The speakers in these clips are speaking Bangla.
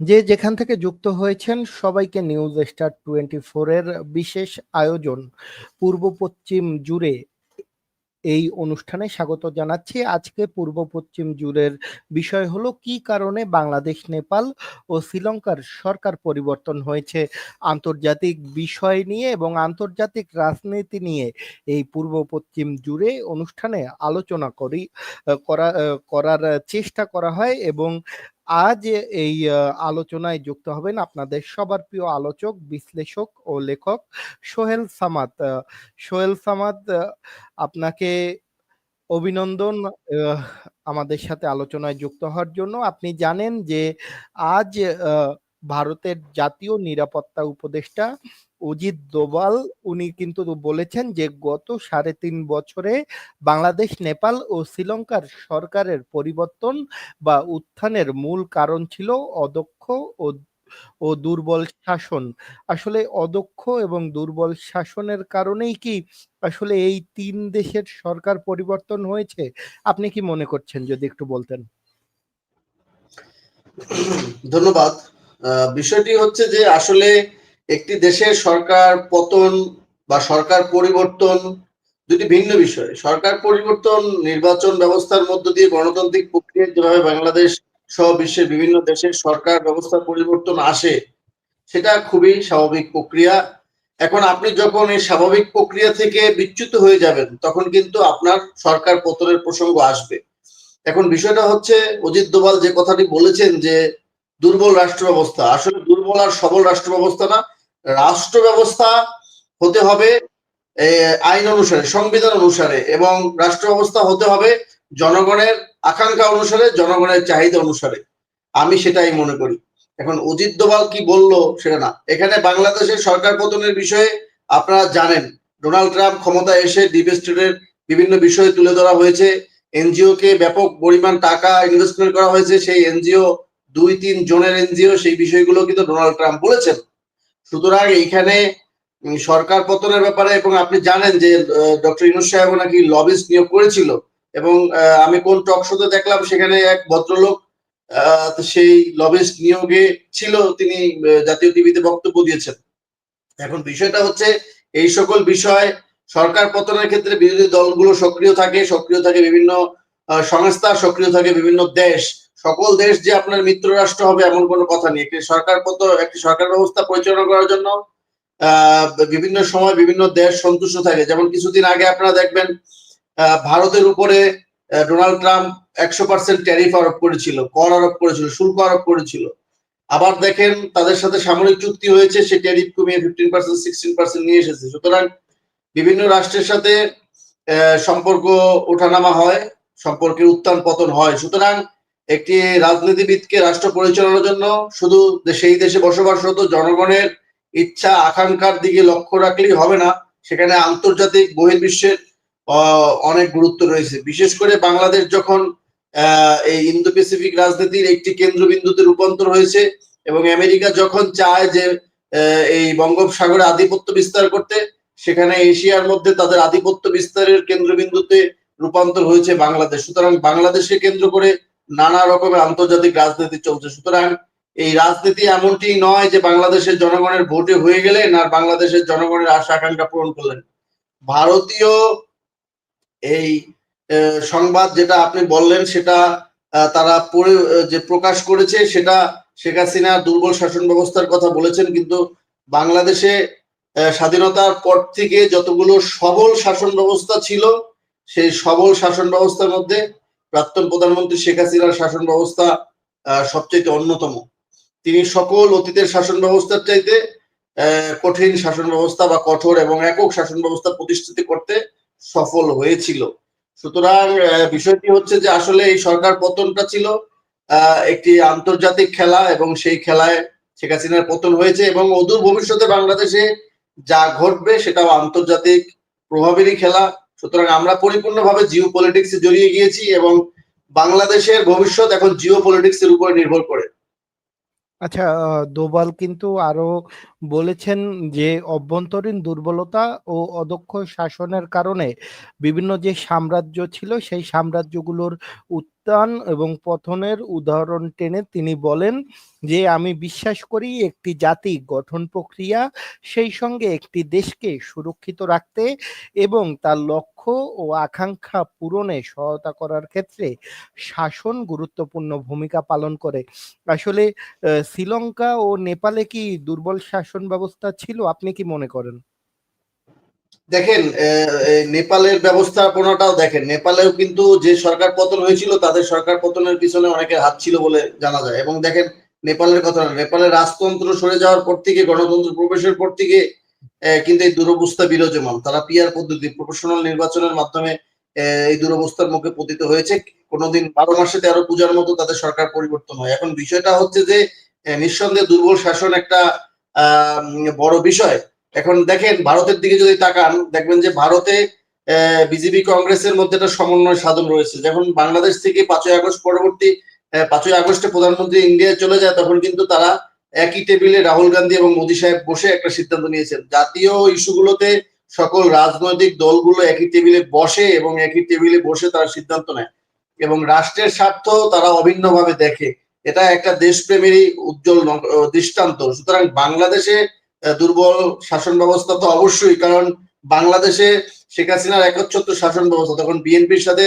যে যেখান থেকে যুক্ত হয়েছেন, সবাইকে নিউজ স্টার টোয়েন্টি ফোরের বিশেষ আয়োজন পূর্ব পশ্চিম জুড়ে এই অনুষ্ঠানে স্বাগত জানাচ্ছি। আজকে পূর্ব পশ্চিম জুড়ের বিষয় হলো, কি কারণে বাংলাদেশ, নেপাল ও শ্রীলঙ্কার সরকার পরিবর্তন হয়েছে? আন্তর্জাতিক বিষয় নিয়ে এবং আন্তর্জাতিক রাজনীতি নিয়ে এই পূর্ব পশ্চিম জুড়ে অনুষ্ঠানে আলোচনা করি, করা, করার চেষ্টা করা হয় এবং আজ এই আলোচনায় যুক্ত হবেন আপনাদের সবার প্রিয় আলোচক, বিশ্লেষক ও লেখক সোহেল সামাত সোহেল সামাত আপনাকে অভিনন্দন আমাদের সাথে আলোচনায় যুক্ত হওয়ার জন্য। আপনি জানেন যে আজ ভারতের জাতীয় নিরাপত্তা উপদেষ্টা অজিত দোভাল, উনি কিন্তু বলেছেন যে গত সাড়ে তিন বছরে বাংলাদেশ, নেপাল ও শ্রীলঙ্কার সরকারের পরিবর্তন বা উত্থানের মূল কারণ ছিল অদক্ষ ও ও দুর্বল শাসন। আসলে অদক্ষ এবং দুর্বল শাসনের কারণেই কি আসলে এই তিন দেশের সরকার পরিবর্তন হয়েছে? আপনি কি মনে করছেন যদি একটু বলতেন? ধন্যবাদ। বিষয়টি হচ্ছে যে আসলে একটি দেশের সরকার পতন বা সরকার পরিবর্তন দুটি ভিন্ন বিষয়। সরকার পরিবর্তন, নির্বাচন ব্যবস্থার মধ্য দিয়ে গণতান্ত্রিক প্রক্রিয়া যেভাবে বাংলাদেশ সহ বিশ্বের বিভিন্ন দেশের সরকার ব্যবস্থার পরিবর্তন আসে, সেটা খুবই স্বাভাবিক প্রক্রিয়া। এখন আপনি যখন এই স্বাভাবিক প্রক্রিয়া থেকে বিচ্যুত হয়ে যাবেন, তখন কিন্তু আপনার সরকার পতনের প্রসঙ্গ আসবে। এখন বিষয়টা হচ্ছে অজিত দোভাল যে কথাটি বলেছেন যে দুর্বল রাষ্ট্র ব্যবস্থা। আসলে দুর্বল আর সবল রাষ্ট্র ব্যবস্থা না, রাষ্ট্র ব্যবস্থা হতে হবে আইন অনুসারে, সংবিধান অনুসারে এবং রাষ্ট্র ব্যবস্থা হতে হবে জনগণের আকাঙ্ক্ষা অনুসারে, জনগণের চাহিদা অনুসারে। আমি সেটাই মনে করি। এখন অজিত দোভাল কি বলল সেটা না। এখানে বাংলাদেশের সরকার পতনের বিষয়ে আপনারা জানেন, ডোনাল্ড ট্রাম্প ক্ষমতায় এসে ডিপ স্টেটের বিভিন্ন বিষয় তুলে ধরা হয়েছে। এনজিও কে ব্যাপক পরিমাণ টাকা ইনভেস্টমেন্ট করা হয়েছে, সেই এনজিও দুই, তিন জনের এনজিও সেই বিষয়গুলো কিন্তু ডোনাল্ড ট্রাম্প বলেছেন। সুতরাং এইখানে সরকার পতনের ব্যাপারে এবং আপনি জানেন যে ডক্টর ইনুস সাহেব নাকি লবিস্ট নিয়োগ করেছিল এবং আমি কোন টক শোতে দেখলাম সেখানে এক ভদ্রলোক সেই লবিস্ট নিয়োগে ছিল, তিনি জাতীয় টিভিতে বক্তব্য দিয়েছেন। এখন বিষয়টা হচ্ছে, এই সকল বিষয় সরকার পতনের ক্ষেত্রে বিরোধী দলগুলো সক্রিয় থাকে সক্রিয় থাকে বিভিন্ন সংস্থা, সক্রিয় থাকে বিভিন্ন দেশ। সকল দেশ যে আপনার মিত্র রাষ্ট্র হবে এমন কোনো কথা নেই। একটি সরকার পত একটি সরকার ব্যবস্থা পরিচালনা করার জন্য বিভিন্ন সময় বিভিন্ন দেশ সন্তুষ্ট থাকে। যেমন কিছুদিন আগে আপনারা দেখবেন ভারতের উপরে ডোনাল্ড ট্রাম্প একশো পার্সেন্ট ট্যারিফ আরোপ করেছিল, কর আরোপ করেছিল, শুল্ক আরোপ করেছিল। আবার দেখেন, তাদের সাথে সামরিক চুক্তি হয়েছে, সে ট্যারিফ কমিয়ে ফিফটিন পার্সেন্ট, সিক্সটিন পার্সেন্ট নিয়ে এসেছে। সুতরাং বিভিন্ন রাষ্ট্রের সাথে সম্পর্ক ওঠানামা হয়, সম্পর্কের উত্থান পতন হয়। সুতরাং একটি রাজনীতিবিদকে রাষ্ট্র পরিচালনার জন্য শুধু সেই দেশে বসবাসরত জনগণের ইচ্ছা, আকাঙ্ক্ষার দিকে লক্ষ্য রাখলেই হবে না, সেখানে আন্তর্জাতিক বহির্বিশ্বের অনেক গুরুত্ব রয়েছে। বিশেষ করে বাংলাদেশ যখন এই ইন্দো প্যাসিফিক রাজনীতির একটি কেন্দ্রবিন্দুতে রূপান্তর হয়েছে এবং আমেরিকা যখন চায় যে এই বঙ্গোপসাগরে আধিপত্য বিস্তার করতে, সেখানে এশিয়ার মধ্যে তাদের আধিপত্য বিস্তারের কেন্দ্রবিন্দুতে রূপান্তর হয়েছে বাংলাদেশ। সুতরাং বাংলাদেশকে কেন্দ্র করে নানা রকমের আন্তর্জাতিক রাজনীতি চলছে। সুতরাং এই রাজনীতি এমনটি নয় যে বাংলাদেশের জনগণের ভোটে হয়ে গেলেন আর বাংলাদেশের জনগণের আশা আকাঙ্ক্ষা পূরণ করলেন। ভারতীয় এই সংবাদ যেটা আপনি বললেন সেটা তারা পড়ে যে প্রকাশ করেছে সেটা শেখ হাসিনা দুর্বল শাসন ব্যবস্থার কথা বলেছেন কিন্তু বাংলাদেশে স্বাধীনতার পর থেকে যতগুলো সবল শাসন ব্যবস্থা ছিল, সেই সবল শাসন ব্যবস্থার মধ্যে প্রাক্তন প্রধানমন্ত্রী শেখ হাসিনার শাসন ব্যবস্থা সবচেয়ে অন্যতম। তিনি সকল অতীতের শাসন ব্যবস্থার চাইতে কঠিন শাসন ব্যবস্থা বা কঠোর এবং একক শাসন ব্যবস্থা প্রতিষ্ঠিত করতে সফল হয়েছিল। সুতরাং বিষয়টি হচ্ছে যে আসলে এই সরকার পতনটা ছিল একটি আন্তর্জাতিক খেলা এবং সেই খেলায় শেখ হাসিনার পতন হয়েছে এবং অদূর ভবিষ্যতে বাংলাদেশে যা ঘটবে সেটাও আন্তর্জাতিক প্রভাবেরই খেলা। সুতরাং আমরা পরিপূর্ণভাবে জিও পলিটিক্সে জড়িয়ে গিয়েছি এবং বাংলাদেশের ভবিষ্যৎ এখন জিও পলিটিক্সের উপরে নির্ভর করে। আচ্ছা দোভাল কিন্তু আরও বলেছেন যে অভ্যন্তরীণ দুর্বলতা ও অদক্ষ শাসনের কারণে বিভিন্ন যে সাম্রাজ্য ছিল, সেই সাম্রাজ্যগুলোর উত্থান এবং পতনের উদাহরণ টেনে তিনি বলেন যে, আমি বিশ্বাস করি একটি জাতি গঠন প্রক্রিয়া সেই সঙ্গে একটি দেশকে সুরক্ষিত রাখতে এবং তার লক্ষ্য ও আকাঙ্ক্ষা পূরণে সহায়তা করার ক্ষেত্রে শাসন গুরুত্বপূর্ণ ভূমিকা পালন করে। আসলে শ্রীলঙ্কা ও নেপালে কি দুর্বল শাসন ব্যবস্থা ছিল, আপনি কি মনে করেন? দেখেন নেপালের ব্যবস্থাপনাটাও দেখেন। নেপালেও কিন্তু যে সরকার পতন হয়েছিল, তাদের সরকার পতনের পিছনে অনেকের হাত ছিল বলে জানা যায়। এবং দেখেন, নেপালের কথা নেপালের রাজতন্ত্র সরে যাওয়ার পর থেকে, গণতন্ত্র প্রবেশের পর থেকে কিন্তু এই দুরবস্থা বিরাজমান। তারা পিয়ার পদ্ধতি, প্রফেশনাল নির্বাচনের মাধ্যমে এই দুরবস্থার মুখে পতিত হয়েছে। কোনোদিন বারো মাসে তেরো পূজার মতো তাদের সরকার পরিবর্তন হয়। এখন বিষয়টা হচ্ছে যে নিঃসন্দেহে দুর্বল শাসন একটা বড় বিষয়। এখন দেখেন, ভারতের দিকে যদি তাকান, দেখবেন যে ভারতে বিজেপি কংগ্রেসের মধ্যে একটা সমন্বয় সাধন রয়েছে। যখন বাংলাদেশ থেকে পাঁচই আগস্ট পরবর্তী পাঁচই আগস্টে প্রধানমন্ত্রী ইন্ডিয়ায় চলে যায়, তখন কিন্তু তারা একই টেবিলে রাহুল গান্ধী এবং মোদী সাহেব বসে একটা সিদ্ধান্ত নিয়েছেন। জাতীয় ইস্যুগুলোতে সকল রাজনৈতিক দলগুলো একই টেবিলে বসে এবং একই টেবিলে বসে তারা সিদ্ধান্ত নেয়। এবং রাষ্ট্রের স্বার্থ তারা অভিন্নভাবে দেখে। এটা একটা দেশপ্রেমেরই উজ্জ্বল দৃষ্টান্ত। সুতরাং বাংলাদেশে দুর্বল শাসন ব্যবস্থা তো অবশ্যই, কারণ বাংলাদেশে শেখ হাসিনার একচ্ছত্র শাসন ব্যবস্থা, তখন বিএনপির সাথে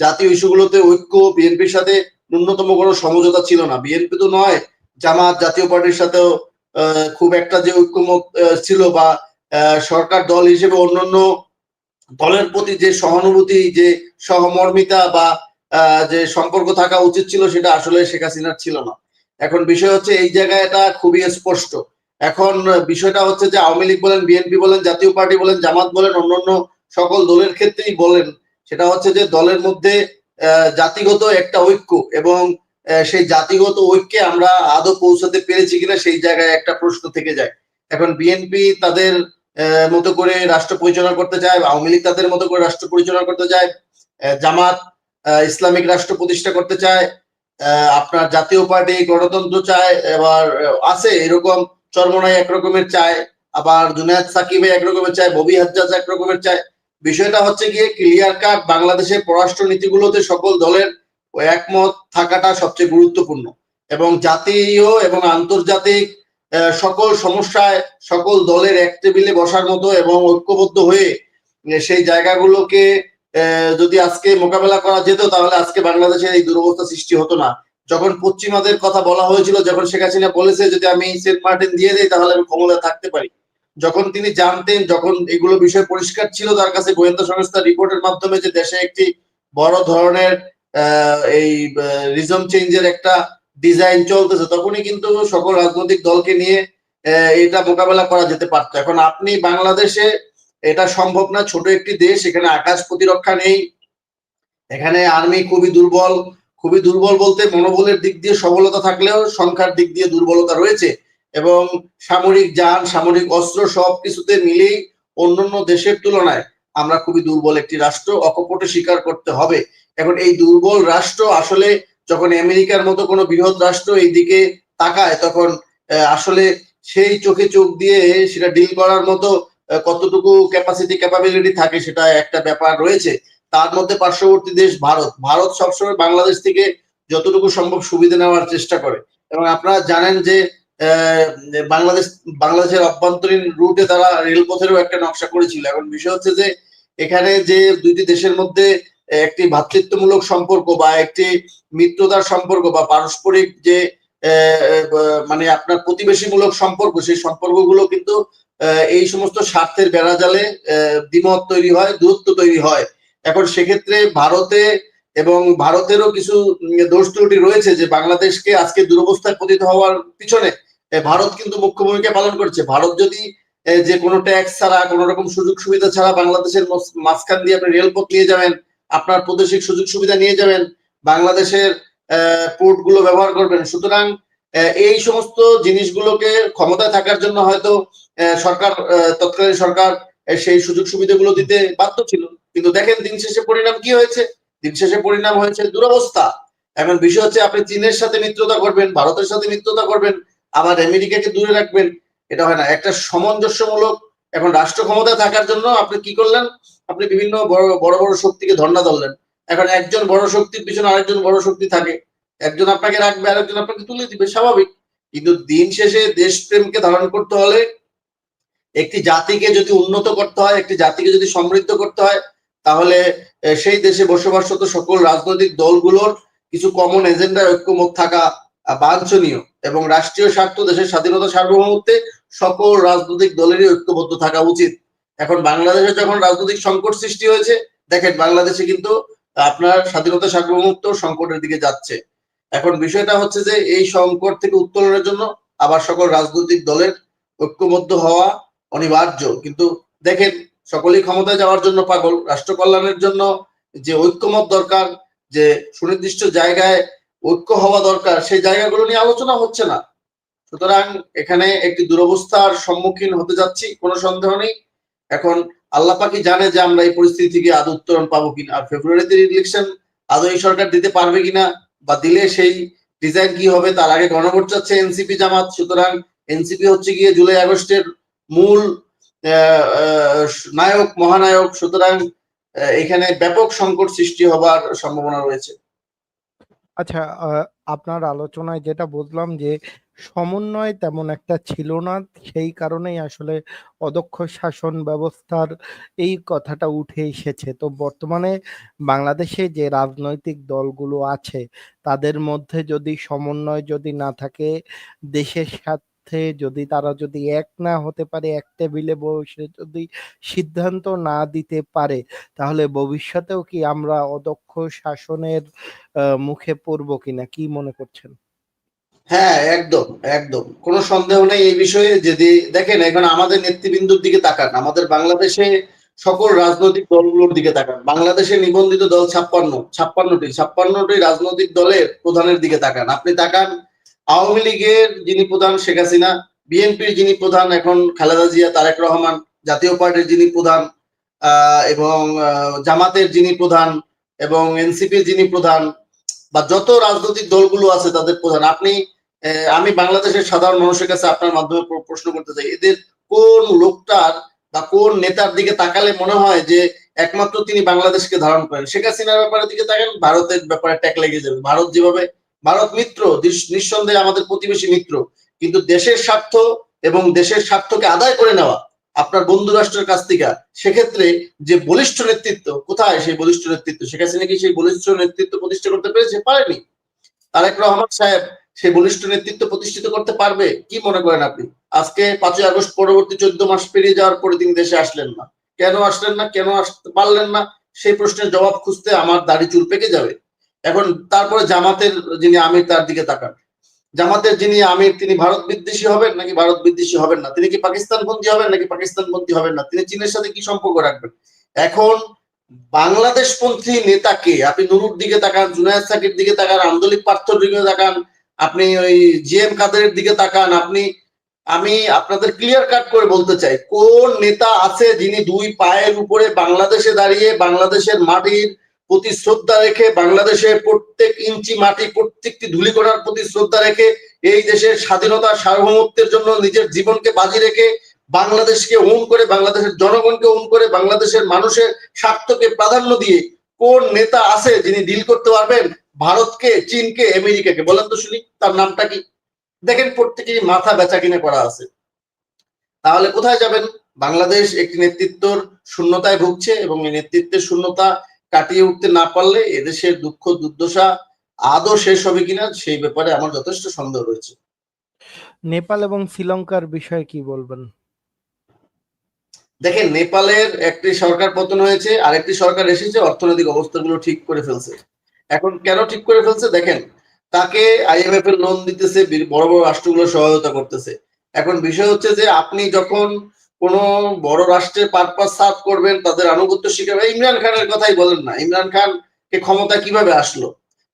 জাতীয় ইস্যুগুলোতে ঐক্য, বিএনপির সাথে ন্যূনতম কোনো সমঝোতা ছিল না। বিএনপি তো নয়, জামাত জাতীয় পার্টির সাথেও খুব একটা যে ঐক্যমত ছিল বা সরকার দল হিসেবে অন্যান্য দলের প্রতি যে সহানুভূতি, যে সহমর্মিতা বা যে সম্পর্ক থাকা উচিত ছিল সেটা আসলে শেখ হাসিনার ছিল না। এখন বিষয় হচ্ছে এই জায়গায় এটা খুবই স্পষ্ট। এখন বিষয়টা হচ্ছে যে আওয়ামী লীগ বলেন, বিএনপি বলেন, জাতীয় পার্টি বলেন, জামাত বলেন, অন্যান্য সকল দলের ক্ষেত্রেই বলেন, সেটা হচ্ছে যে দলের মধ্যে জাতিগত একটা ঐক্য এবং সেই জাতিগত ঐক্যে আমরা আদৌ পৌঁছাতে পেরেছি কিনা সেই জায়গায় একটা প্রশ্ন থেকে যায়। এখন বিএনপি তাদের মতো করে রাষ্ট্র পরিচালনা করতে চায়, আওয়ামী লীগ তাদের মতো করে রাষ্ট্র পরিচালনা করতে চায় জামাত ইসলামিক রাষ্ট্র প্রতিষ্ঠা করতে চায় আপনার জাতীয় পার্টি, গণতন্ত্র চায়, এবার আছে এরকম, চরমনাই একরকমের চায়, আবার জুনায়দ সাকিবে একরকমের চায়, ববি হাজ্জাজ একরকমের চায়। বিষয়টা হচ্ছে গিয়ে ক্লিয়ার কাট বাংলাদেশের পররাষ্ট্র নীতিগুলোতে সকল দলের একমত থাকাটা সবচেয়ে গুরুত্বপূর্ণ। এবং জাতীয় এবং আন্তর্জাতিক সকল সমস্যায় সকল দলের এক টেবিলে বসার মতো এবং ঐক্যবদ্ধ হয়ে সেই জায়গাগুলোকে যদি আজকে মোকাবেলা করা যেত, তাহলে আজকে বাংলাদেশের এই দুরবস্থা সৃষ্টি হতো না। যখন পশ্চিমাদের কথা বলা হয়েছিল, যখন শেখ হাসিনা বলেছে যদি আমি সেন্ট মার্টিন দিয়ে দিই, তাহলে আমি ক্ষমতা থাকতে পারি। যখন তিনি জানতেন, যখন এগুলো বিষয় পরিষ্কার ছিল, তার কাছে গোয়েন্দা সংস্থার রিপোর্টের মাধ্যমে যে দেশে একটি বড় ধরনের এই রিজম চেঞ্জের একটা ডিজাইন চলতেছে, তখনই কিন্তু সকল রাজনৈতিক দলকে নিয়ে এটা মোকাবেলা করা যেতে পারতো। এখন আপনি বাংলাদেশে এটা সম্ভব না, ছোট একটি দেশ, এখানে আকাশ প্রতিরক্ষা নেই। এখানে আর্মি খুবই দুর্বল খুবই দুর্বল বলতে মনোবলের দিক দিয়ে সবলতা থাকলেও সংখ্যার দিক দিয়ে দুর্বলতা রয়েছে এবং সামরিক যান, সামরিক অস্ত্র সব কিছুতে মিলেই অন্যান্য দেশের তুলনায় আমরা খুবই দুর্বল একটি রাষ্ট্র, অকপটে স্বীকার করতে হবে। এখন এই দুর্বল রাষ্ট্র আসলে যখন আমেরিকার মতো কোনো বৃহৎ রাষ্ট্র এই দিকে তাকায়, তখন আসলে সেই চোখে চোখ দিয়ে সেটা ডিল করার মতো কতটুকু ক্যাপাসিটি ক্যাপাবিলিটি থাকে সেটা একটা ব্যাপার রয়েছে। তার মধ্যে পার্শ্ববর্তী দেশ ভারত। ভারত সবসময় বাংলাদেশ থেকে যতটুকু সম্ভব সুবিধা নেওয়ার চেষ্টা করে। এবং আপনারা জানেন যে বাংলাদেশ, বাংলাদেশের অভ্যন্তরীণ রুটে তারা রেলপথেরও একটা নকশা করেছিল। এখন বিষয় হচ্ছে যে, এখানে যে দুইটি দেশের মধ্যে একটি ভ্রাতৃত্বমূলক সম্পর্ক বা একটি মিত্রতার সম্পর্ক বা পারস্পরিক যে মানে আপনার প্রতিবেশীমূলক সম্পর্ক, সেই সম্পর্কগুলো কিন্তু এই সমস্ত স্বার্থের বেড়াজালে দ্বিমত তৈরি হয়, দূরত্ব তৈরি হয়। এখন সেক্ষেত্রে ভারতে এবং ভারতেরও কিছু দোষ ত্রুটি রয়েছে যে বাংলাদেশকে আজকে দুরবস্থায় পতিত হওয়ার পিছনে ভারত কিন্তু মুখ্য ভূমিকা পালন করছে। ভারত যদি যে কোনো ট্যাক্স ছাড়া, কোনো রকম সুযোগ সুবিধা ছাড়া বাংলাদেশের মাঝখান দিয়ে আপনি রেলপথ নিয়ে যাবেন, আপনার প্রাদেশিক সুযোগ সুবিধা নিয়ে যাবেন, বাংলাদেশের পোর্টগুলো ব্যবহার করবেন। সুতরাং এই সমস্ত জিনিসগুলোকে ক্ষমতায় থাকার জন্য হয়তো সরকার তৎকালীন সরকার সেই সুযোগ সুবিধাগুলো দিতে বাধ্য ছিল। কিন্তু দেখেন দিন শেষে পরিণাম কি হয়েছে? দিন শেষে পরিণাম হয়েছে দুরবস্থা। এখন বিষয় হচ্ছে আপনি চীনের সাথে মিত্রতা করবেন, ভারতের সাথে মিত্রতা করবেন, আবার আমেরিকাকে দূরে রাখবেন, এটা হয় না। একটা সামঞ্জস্যমূলক এখন রাষ্ট্র ক্ষমতা থাকার জন্য আপনি কি করলেন? আপনি বিভিন্ন বড় বড় বড় শক্তিকে ধর্ণা ধরলেন। এখন একজন বড় শক্তির পিছনে আরেকজন বড় শক্তি থাকে। একজন আপনাকে রাখবে, আরেকজন আপনাকে তুলে দিবে, স্বাভাবিক। কিন্তু দিন শেষে দেশপ্রেমকে ধারণ করতে হলে একটি জাতিকে যদি উন্নত করতে হয়, একটি জাতিকে যদি সমৃদ্ধ করতে হয়, তাহলে সেই দেশে বসবাসরত সকল রাজনৈতিক দলগুলোর কিছু কমন এজেন্ডায় ঐক্যমত থাকা বাঞ্ছনীয়। এবং রাষ্ট্রীয় স্বার্থ, দেশের স্বাধীনতা, সার্বভৌমত্বে সকল রাজনৈতিক দলেরই ঐক্যবদ্ধ থাকা উচিত। এখন বাংলাদেশে যখন রাজনৈতিক সংকট সৃষ্টি হয়েছে, দেখেন বাংলাদেশে কিন্তু আপনার স্বাধীনতা, সার্বভৌমত্ব সংকটের দিকে যাচ্ছে। এখন বিষয়টা হচ্ছে যে এই সংকট থেকে উত্তোলনের জন্য আবার সকল রাজনৈতিক দলের ঐক্যবদ্ধ হওয়া অনিবার্য। কিন্তু দেখেন, সকলেই ক্ষমতায় যাওয়ার জন্য পাগল। রাষ্ট্র কল্যাণের জন্য যে ঐক্যমত দরকার, যে সুনির্দিষ্ট জায়গায় ঐক্য হওয়া দরকার, সেই জায়গাগুলো নিয়ে আলোচনা হচ্ছে না। সুতরাং এখানে একটি দুরবস্থার সম্মুখীন হতে যাচ্ছি, কোনো সন্দেহ নেই। এখন আল্লাহ পাকি জানে যে আমরা এই পরিস্থিতি থেকে আদৌ উত্তরণ পাবো কিনা। আর ফেব্রুয়ারিতে ইলেকশন আদৌ এই সরকার দিতে পারবে কিনা বা দিলে সেই ডিজাইন কি হবে তার আগে গণভোট চাচ্ছে এনসিপি জামাত, সুতরাং এনসিপি হচ্ছে গিয়ে জুলাই আগস্টের মূল নায়ক, মহানায়ক, সুতরাং এখানে ব্যাপক সংকট সৃষ্টি হবার সম্ভাবনা রয়েছে। আচ্ছা আপনার আলোচনায় যেটা বুঝলাম যে সমন্বয় তেমন একটা ছিল না। সেই কারণেই আসলে অদক্ষ শাসন ব্যবস্থার এই কথাটা উঠে এসেছে। তো বর্তমানে বাংলাদেশে যে রাজনৈতিক দলগুলো আছে, তাদের মধ্যে যদি সমন্বয় যদি না থাকে, দেশের স্বার্থে যদি তারা যদি এক না হতে পারে, এক টেবিলে বসে যদি সিদ্ধান্ত না দিতে পারে, তাহলে ভবিষ্যতেও কি আমরা অদক্ষ শাসনের মুখে পড়ব কিনা? কি মনে করছেন? হ্যাঁ একদম একদম। কোনো সন্দেহ নেই এই বিষয়ে, যদি দেখেন, এখন আমাদের নেতৃবৃন্দুর দিকে তাকান। আমাদের বাংলাদেশে সকল রাজনৈতিক দলগুলোর দিকে তাকান। বাংলাদেশে নিবন্ধিত দল ছাপ্পান্ন, ছাপ্পান্নটি ছাপ্পান্নটি রাজনৈতিক দলের প্রধানের দিকে তাকান। আপনি তাকান, আওয়ামী লীগের যিনি প্রধান, শেখ হাসিনা, বিএনপির যিনি প্রধান, এখন খালেদা জিয়া, তারেক রহমান জাতীয় পার্টির যিনি প্রধান এবং জামাতের যিনি প্রধান, এবং এনসিপির যিনি প্রধান, বা যত রাজনৈতিক দলগুলো আছে তাদের প্রধান। আপনি আমি বাংলাদেশের সাধারণ মানুষের কাছে আপনার মাধ্যমে প্রশ্ন করতে চাই, এদের কোন লোকটার বা কোন নেতার দিকে তাকালে মনে হয় যে একমাত্র তিনি বাংলাদেশকে ধারণ করেন? শেখ হাসিনার ব্যাপারে দিকে তাকান, ভারতের ব্যাপারে ট্যাক লেগে যাবে। ভারত যেভাবে, ভারত মিত্র নিঃসন্দেহে আমাদের প্রতিবেশী মিত্র, কিন্তু দেশের স্বার্থ এবং দেশের স্বার্থকে আদায় করে নেওয়া আপনার বন্ধু রাষ্ট্রের কাছ থেকে, সেক্ষেত্রে যে বলিষ্ঠ নেতৃত্ব, কোথায় সেই বলিষ্ঠ নেতৃত্ব? শেখ হাসিনা কি সেই বলিষ্ঠ নেতৃত্ব প্রতিষ্ঠা করতে পেরেছে? পারেনি। তারেক রহমান সাহেব সেই বলিষ্ঠ নেতৃত্ব প্রতিষ্ঠিত করতে পারবে? কি মনে করেন আপনি? আজকে পাঁচই আগস্ট পরবর্তী চোদ্দ মাস পেরিয়ে যাওয়ার পরে তিনি দেশে আসলেন না। কেন আসলেন না? কেন আসতে পারলেন না? সেই প্রশ্নের জবাব খুঁজতে আমার দাড়ি চুল পেকে যাবে। এখন তারপরে জামাতের যিনি আমির, তার দিকে তাকান। জামাতের যিনি আমির, তিনি ভারত বিদ্বেষী হবেন নাকি ভারত বিদ্বেষী হবেন না? তিনি কি পাকিস্তান বন্দী হবেন নাকি পাকিস্তান বন্দী হবেন না? তিনি চীনের সাথে কি সম্পর্ক রাখবেন? এখন বাংলাদেশপন্থী নেতাকে আপনি নুরুর দিকে তাকান, জুনায়দ সাকির দিকে তাকান আন্দোলিক পার্থর দিকে তাকান আপনি ওই জি এম কাদেরের দিকে তাকান, আপনি, আমি আপনাদের ক্লিয়ার কাট করে বলতে চাই, কোন নেতা আছে যিনি দুই পায়ের উপরে বাংলাদেশে দাঁড়িয়ে বাংলাদেশের মাটির প্রতি শ্রদ্ধা রেখে বাংলাদেশের প্রত্যেক ইঞ্চি মাটি প্রত্যেকটি ধুলিকোড়ার প্রতি শ্রদ্ধা রেখে এই দেশের স্বাধীনতা সার্বভৌমত্বের জন্য নিজের জীবনকে বাজি রেখে বাংলাদেশকে ওন করে, বাংলাদেশের জনগণকে ওন করে, বাংলাদেশের মানুষের স্বার্থকে প্রাধান্য দিয়ে কোন নেতা আছে যিনি ডিল করতে পারবেন? ভারতকে চীনকে আমেরিকাকে বলেন তো শুনি তার নামটা কি? দেখেন প্রত্যেকেরই মাথা বেচা কিনে করা আছে। তাহলে কোথায় যাবেন? বাংলাদেশ একটি নেতৃত্বর শূন্যতায় ভুগছে এবং এই নেতৃত্বের শূন্যতা কাটিয়ে উঠতে না পারলে এদেশের দুঃখ দুর্দশা আদৌ শেষ হবে কিনা সেই ব্যাপারে আমার যথেষ্ট সন্দেহ রয়েছে। নেপাল এবং শ্রীলঙ্কার বিষয়ে কি বলবেন? দেখেন নেপালের একটি সরকার পতন হয়েছে আরেকটি সরকার এসেছে অর্থনৈতিক অবস্থাগুলো ঠিক করে ফেলছে। এখন কেন ঠিক করে ফেলছে? দেখেন, তাকে আইএমএফ এর লোন দিতেছে বড় বড় রাষ্ট্রগুলো সহায়তা করতেছে। এখন বিষয় হচ্ছে যে, আপনি যখন কোন বড় রাষ্ট্রের পারপাস সার্ভ করবেন, তাদের আনুগত্য শিখাবে ইমরান খানের কথাই বলেন না। ইমরান খান কে ক্ষমতা কীভাবে আসলো?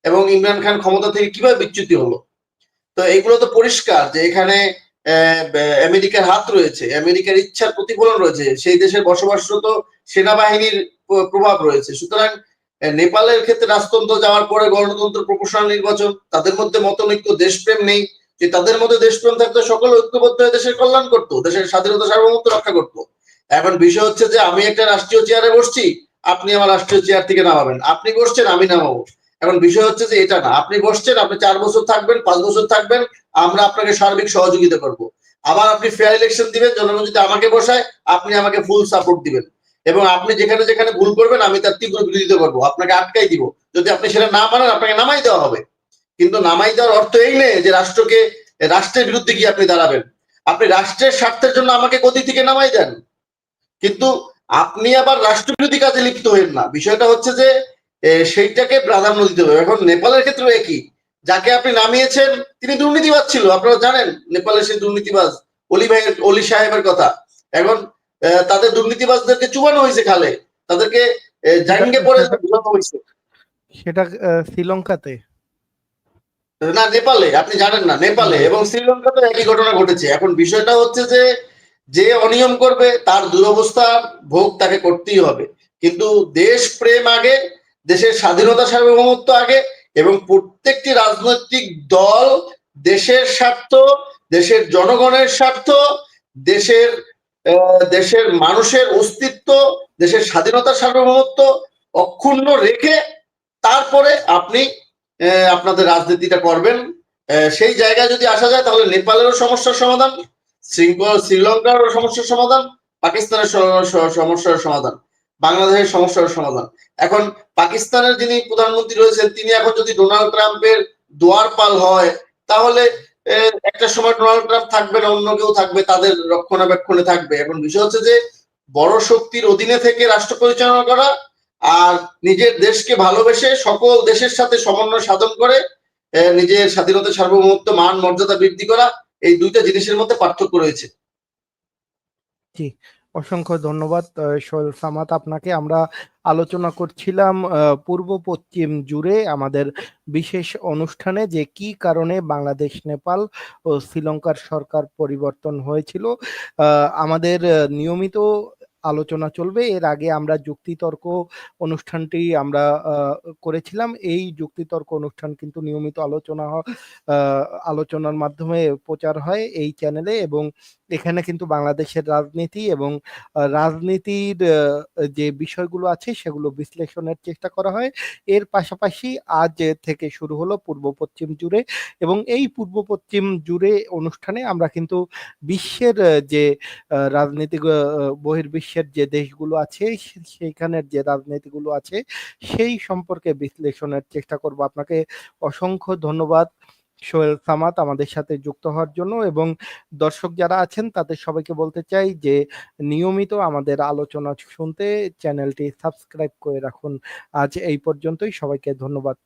এবং ইমরান খান ক্ষমতা থেকে কীভাবে বিচ্যুতি হলো? তো এগুলো তো পরিষ্কার যে এখানে আমেরিকার হাত রয়েছে, আমেরিকার ইচ্ছার প্রতিফলন রয়েছে। সেই দেশের বসবাসরত সেনাবাহিনীর প্রভাব রয়েছে। সুতরাং নেপালের ক্ষেত্রে রাজতন্ত্র যাওয়ার পরে গণতন্ত্র প্রপোশনাল নির্বাচন, তাদের মধ্যে মতনৈক্য, দেশপ্রেম নেই। যে তাদের মধ্যে দেশপ্রেম থাকতে সকলে ঐক্যবদ্ধ হয়ে দেশের কল্যাণ করতো, দেশের স্বাধীনতা, সার্বভৌমত্ব রক্ষা করতো। এখন বিষয় হচ্ছে যে, আমি একটা রাষ্ট্রীয় চেয়ারে বসছি, আপনি আমার রাষ্ট্রীয় চেয়ার থেকে নামাবেন। আপনি বসছেন, আমি নামাবো। এখন বিষয় হচ্ছে যে, এটা না। আপনি বসছেন, আপনি চার বছর থাকবেন, পাঁচ বছর থাকবেন, আমরা আপনাকে সার্বিক সহযোগিতা করব। আবার আপনি ফেয়ার ইলেকশন দিবেন, জনগণ যদি আমাকে বসায়, আপনি আমাকে ফুল সাপোর্ট দিবেন। এবং আপনি যেখানে যেখানে ভুল করবেন, আমি তার তীব্র বিরোধিতা করব। আপনাকে আটকাই দিব। যদি আপনি সেটা না মানেন, আপনাকে নামাই দেওয়া হবে। কিন্তু নামাই দেওয়ার অর্থ এই নেই যে রাষ্ট্রকে, রাষ্ট্রের বিরুদ্ধে গিয়ে আপনি দাঁড়াবেন। আপনি রাষ্ট্রের স্বার্থের জন্য আমাকে গদি থেকে নামাই দেন। কিন্তু আপনি আবার রাষ্ট্রবিরোধী কাজে লিপ্ত হইন না। বিষয়টা হচ্ছে যে সেইটাকে প্রাধান্য দিতে হবে। এখন নেপালের ক্ষেত্রে একই। যাকে আপনি নামিয়েছেন, তিনি দুর্নীতিবাজ ছিল। আপনারা জানেন, নেপালের সেই দুর্নীতিবাজ, অলি ভাইয়ের, অলি সাহেবের কথা। এখন তাদের দুর্নীতিবাজদেরকে চুবানো হয়েছে খালে। তাদেরকে জাইনকে পরে ঝুলানো হয়েছে। সেটা শ্রীলঙ্কাতে? না নেপালে আপনি জানেন না নেপালে এবং শ্রীলঙ্কাতে একই ঘটনা ঘটেছে। এখন বিষয়টা হচ্ছে যে যে অনিয়ম করবে তার দুরবস্থা ভোগ তাকে করতেই হবে। কিন্তু দেশ প্রেম আগে দেশের স্বাধীনতা সার্বভৌমত্ব আগে এবং প্রত্যেকটি রাজনৈতিক দল দেশের স্বার্থ দেশের জনগণের স্বার্থ দেশের দেশের মানুষের অস্তিত্ব, দেশের স্বাধীনতা, সার্বভৌমত্ব অক্ষুণ্ণ রেখে তারপরে আপনি আপনাদের রাজনীতিটা করবেন। সেই জায়গায় যদি আসা যায়, তাহলে নেপালেরও সমস্যার সমাধান শ্রীলঙ্কারও সমস্যার সমাধান, পাকিস্তানের সমস্যার সমাধান, বাংলাদেশের সমস্যার সমাধান। এখন পাকিস্তানের যিনি প্রধানমন্ত্রী রয়েছেন, তিনি এখন যদি ডোনাল্ড ট্রাম্পের দোয়ার পাল হয়, তাহলে একটা সময় ডোনাল্ড ট্রাম্প থাকবে না, অন্য কেউ থাকবে, তাদের রক্ষণাবেক্ষণে থাকবে। এখন বিষয় হচ্ছে যে, বড় শক্তির অধীনে থেকে রাষ্ট্র পরিচালনা করা আর নিজের দেশকে ভালোবেসে সকল দেশের সাথে সমন্বয় সাধন করে নিজের স্বাধীনতা সার্বভৌমত্ব মান, মর্যাদা বৃদ্ধি করা, এই দুইটা জিনিসের মধ্যে পার্থক্য রয়েছে। অসংখ্য ধন্যবাদ সোহেল সামাত আপনাকে। আমরা আলোচনা করছিলাম পূর্ব পশ্চিম জুড়ে আমাদের বিশেষ অনুষ্ঠানে যে কি কারণে বাংলাদেশ, নেপাল ও শ্রীলঙ্কার সরকার পরিবর্তন হয়েছিল। আমাদের নিয়মিত আলোচনা চলবে। এর আগে আমরা যুক্তিতর্ক অনুষ্ঠানটি আমরা করেছিলাম। এই যুক্তিতর্ক অনুষ্ঠান কিন্তু নিয়মিত আলোচনা আলোচনার মাধ্যমে প্রচার হয় এই চ্যানেলে এবং এখানে কিন্তু বাংলাদেশের রাজনীতি এবং রাজনীতির যে বিষয়গুলো আছে সেগুলো বিশ্লেষণের চেষ্টা করা হয়। এর পাশাপাশি আজ থেকে শুরু হলো পূর্ব পশ্চিম জুড়ে এবং এই পূর্ব পশ্চিম জুড়ে অনুষ্ঠানে আমরা কিন্তু বিশ্বের যে আহ, বহির্বিশ্বের যে দেশগুলো আছে সেইখানের যে রাজনীতিগুলো আছে সেই সম্পর্কে বিশ্লেষণের চেষ্টা করব। আপনাকে অসংখ্য ধন্যবাদ। সোহেল সামাত আমাদের সাথে যুক্ত হওয়ার জন্য এবং দর্শক যারা আছেন, তাদের সবাইকে বলতে চাই যে, নিয়মিত আমাদের আলোচনা শুনতে চ্যানেলটি সাবস্ক্রাইব করে রাখুন। আজ এই পর্যন্তই। সবাইকে ধন্যবাদ।